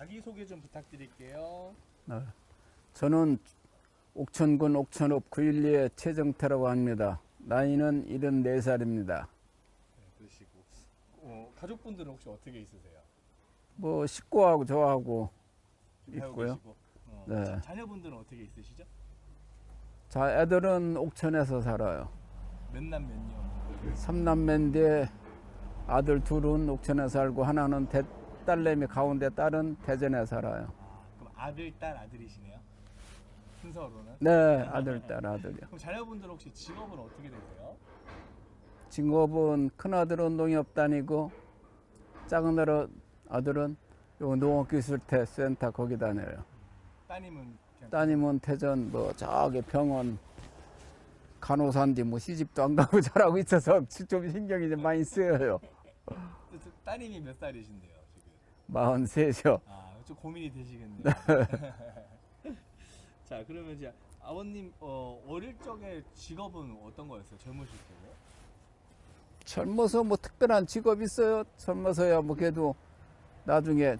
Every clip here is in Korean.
자기소개 좀 부탁드릴게요. 네. 저는 옥천군 옥천읍 912의 최정태라고 합니다. 나이는 74살입니다. 네, 그러시고 어, 가족분들은 혹시 어떻게 있으세요? 뭐 식구하고 저하고 있고요. 어, 네. 자, 자녀분들은 어떻게 있으시죠? 자 애들은 옥천에서 살아요. 몇 남 몇녀? 삼남매인데 아들 둘은 옥천에 살고 하나는 대, 딸내미 가운데 딸은 대전에 살아요. 아, 그럼 아들, 딸, 아들이시네요. 순서로는. 네 아들 딸 아들이요. 그럼 자녀분들 혹시 직업은 어떻게 되세요? 직업은 큰 아들은 농협 다니고 작은 아들- 아들은 요 농업기술대 센터 거기 다녀요. 따님은 따님은 태전 뭐 저기 병원 간호사인데 뭐 시집도 안 가고 잘하고 있어서 좀 신경이 좀 많이 쓰여요. 따님이 몇 살이신데요? 43이요. 아, 좀 고민이 되시겠네요. 자, 그러면 이제 아버님 어, 어릴 적에 직업은 어떤 거였어요? 젊으실 때요? 젊어서 뭐 특별한 직업 있어요? 젊어서야 뭐 그래도 나중에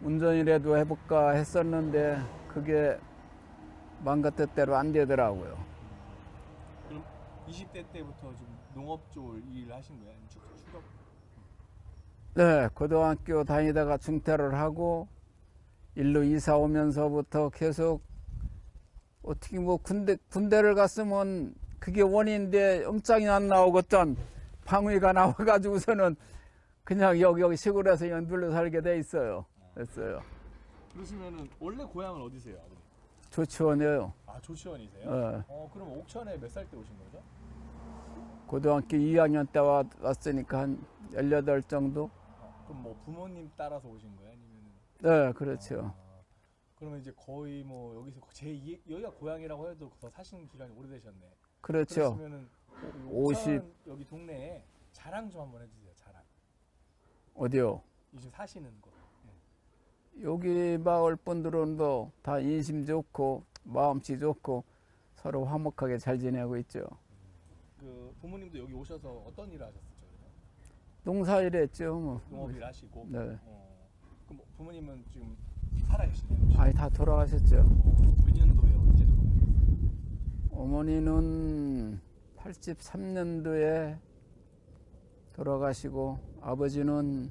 운전이라도 해볼까 했었는데 그게 맘 같은 대로 안 되더라고요. 그럼 20대 때부터 좀 농업 쪽 일을 하신 거예요? 아니면? 네, 고등학교 다니다가 중퇴를 하고 일로 이사 오면서부터 계속 어떻게 뭐 군대 군대를 갔으면 그게 원인데 엄짱이 안 나오고 전 방위가 나와가지고서는 그냥 여기 여기 시골에서 눌러 살게 돼 있어요. 됐어요. 그러시면은 원래 고향은 어디세요, 아버님? 조치원이에요. 아, 조치원이세요? 네. 어, 그럼 옥천에 몇 살 때 오신 거죠? 고등학교 2학년 때 왔, 왔으니까 한 18 정도? 어, 그럼 뭐 부모님 따라서 오신 거예요? 아니면은 네, 그렇죠. 아, 그러면 이제 거의 뭐 여기서 제 2, 여기가 고향이라고 해도 더 사시는 기간이 오래되셨네. 그렇죠. 그러시면은 50. 옥천 여기 동네에 자랑 좀 한번 해주세요. 자랑. 어디요? 이제 사시는 곳. 여기 마을 분들은 뭐다 인심 좋고 마음씨 좋고 서로 화목하게 잘 지내고 있죠. 그 부모님도 여기 오셔서 어떤 일을 하셨었죠? 농사일 했죠. 뭐. 농업일 하시고. 네. 어, 그럼 뭐 부모님은 지금 살아 계시네요. 혹시? 아니 다 돌아가셨죠. 어, 몇 년도에 언제 돌아가셨어요? 어머니는 83년도에 돌아가시고 아버지는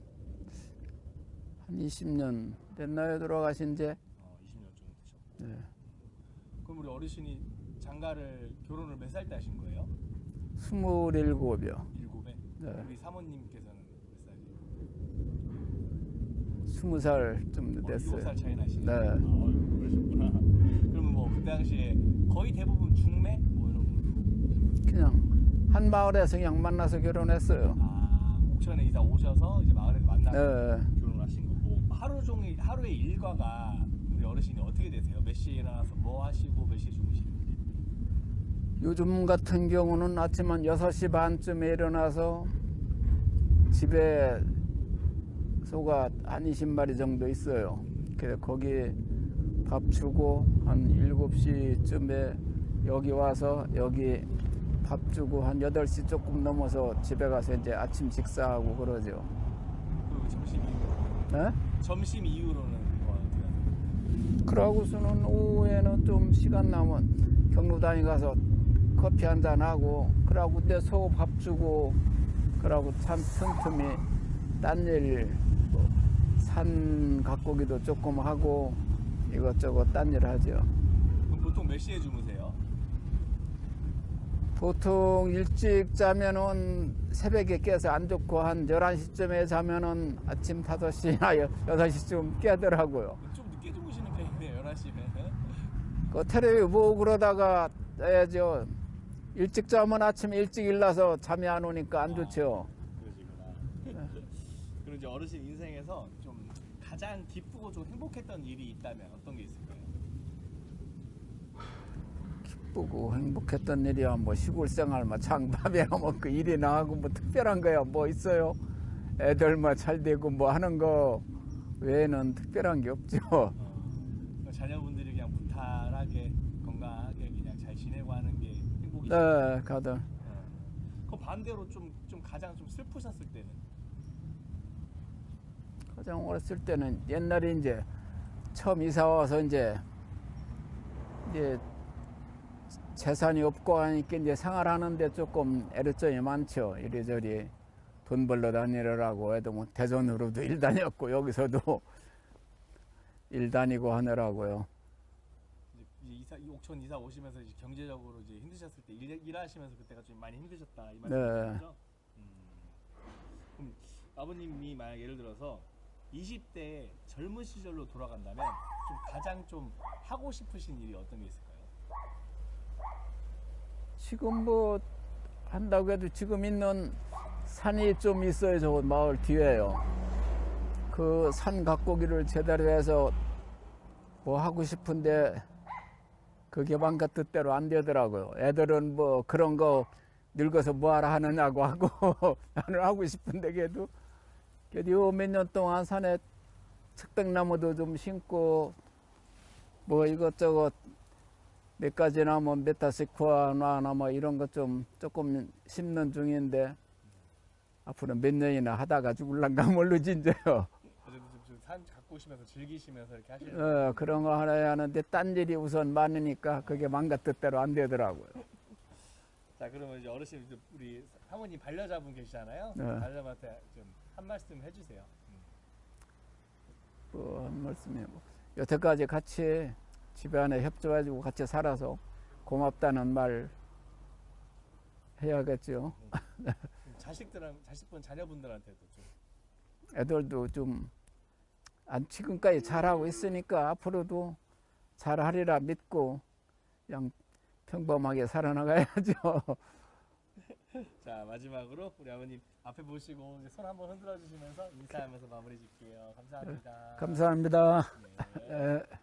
한 20년 됐나요 돌아가신 지? 어, 20년 정도 되셨고. 네. 그럼 우리 어르신이 장가를 결혼을 몇 살 때 하신 거예요? 27이요. 네. 우리 사모님께서는 몇 살이에요? 20살 좀 어, 됐어요. 7살 차이 나시네요. 네. 아, 그러셨구나. 그러면 뭐 그 당시에 거의 대부분 중매 뭐 이런 거. 그냥 한 마을에서 그냥 만나서 결혼했어요. 아 옥천에 이사 오셔서 이제 마을에서 만나서 네. 결혼하신 거고 하루 종일 하루의 일과가 우리 어르신이 어떻게 되세요? 몇 시에 일어나서 뭐 하시고 몇 시에 주무시는지? 요즘 같은 경우는 아침 한 6시 반쯤에 일어나서 집에 소가 한 20마리 정도 있어요. 그래서 거기 밥 주고 한 7시쯤에 여기 와서 여기 밥 주고 한 8시 조금 넘어서 집에 가서 이제 아침 식사하고 그러죠. 그 점심 이후로 네? 점심 이후로는 뭐 하세요? 그러고서는 오후에는 좀 시간 나면 경로당에 가서 커피 한잔 하고 그러고 내소밥 주고 그러고 참 틈틈이 딴일산 가꾸기도 조금 하고 이것저것 딴일 하죠. 보통 몇 시에 주무세요? 보통 일찍 자면은 새벽에 깨서 안 좋고 한 11시쯤에 자면은 아침 5시나 6시쯤 깨더라고요. 좀 늦게 주무시는 편이네요 11시면 그 텔레비 보고 그러다가 자야죠. 일찍 자면 아침에 일찍 일어나서 잠이 안 오니까 안 좋죠. 그러시구나 그럼 이제 어르신 인생에서 좀 가장 기쁘고 좀 행복했던 일이 있다면 어떤 게 있을까요? 기쁘고 행복했던 일이야 뭐 시골 생활 뭐 장밥이야 뭐그 일이 나하고 뭐 특별한 거야 뭐 있어요. 애들 뭐 잘 되고 뭐 하는 거 외에는 특별한 게 없죠. 어, 자녀분들이 그냥 무탈하게 건강하게 그냥 잘 지내고 하는 게 행복이죠. 네, 가들. 어. 그 반대로 좀, 좀 가장 좀 슬프셨을 때는 가장 어렸을 때는 옛날에 이제 처음 이사 와서 이제 이제 재산이 없고 하니까 이제 생활하는데 조금 애로점이 많죠. 이리저리 돈 벌러 다니느라고 해도 뭐 대전으로도 일 다녔고 여기서도 일 다니고 하느라고요. 이제 이사 이 옥천 이사 오시면서 이제 경제적으로 이제 힘드셨을 때 일, 일하시면서 그때가 좀 많이 힘드셨다 이 네. 말씀이시죠? 음. 그럼 아버님이 만약 예를 들어서 20대 젊은 시절로 돌아간다면 좀 가장 좀 하고 싶으신 일이 어떤 게 있을까요? 지금 뭐 한다고 해도 지금 있는 산이 좀 있어요. 저 마을 뒤에요. 그산 가꾸기를 제대로 해서 뭐 하고 싶은데 그게 맘과 뜻대로 안 되더라고요. 애들은 뭐 그런 거 늙어서 뭐하러 하느냐고 하고 나는 하고 싶은데 걔도 걔도 몇 년 동안 산에 측백나무도 좀 심고 뭐 이것저것 몇 가지나 뭐 메타시쿠아나 뭐 이런 것 좀 조금 심는 중인데 앞으로 몇 년이나 하다가 죽을란가 모르지 이제요. 오시면서 즐기시면서 이렇게 하시는 어, 그런 거 하나 하는데 딴 일이 우선 많으니까 그게 맘과 뜻대로 안 되더라고요. 자 그러면 이제 어르신 이제 우리 사모님 반려자분 계시잖아요. 네. 반려자분한테 좀 한 말씀 해주세요. 음. 뭐한 말씀이 뭐 여태까지 같이 집에 안에 협조해주고 같이 살아서 고맙다는 말 해야겠죠. 좀 자식들한 자식분 자녀분들한테도 좀 애들도 좀안 지금까지 잘하고 있으니까 앞으로도 잘하리라 믿고 그냥 평범하게 살아나가야죠. 자 마지막으로 우리 아버님 앞에 보시고 손 한번 흔들어 주시면서 인사하면서 마무리 짓게요. 감사합니다. 감사합니다. 네. 에.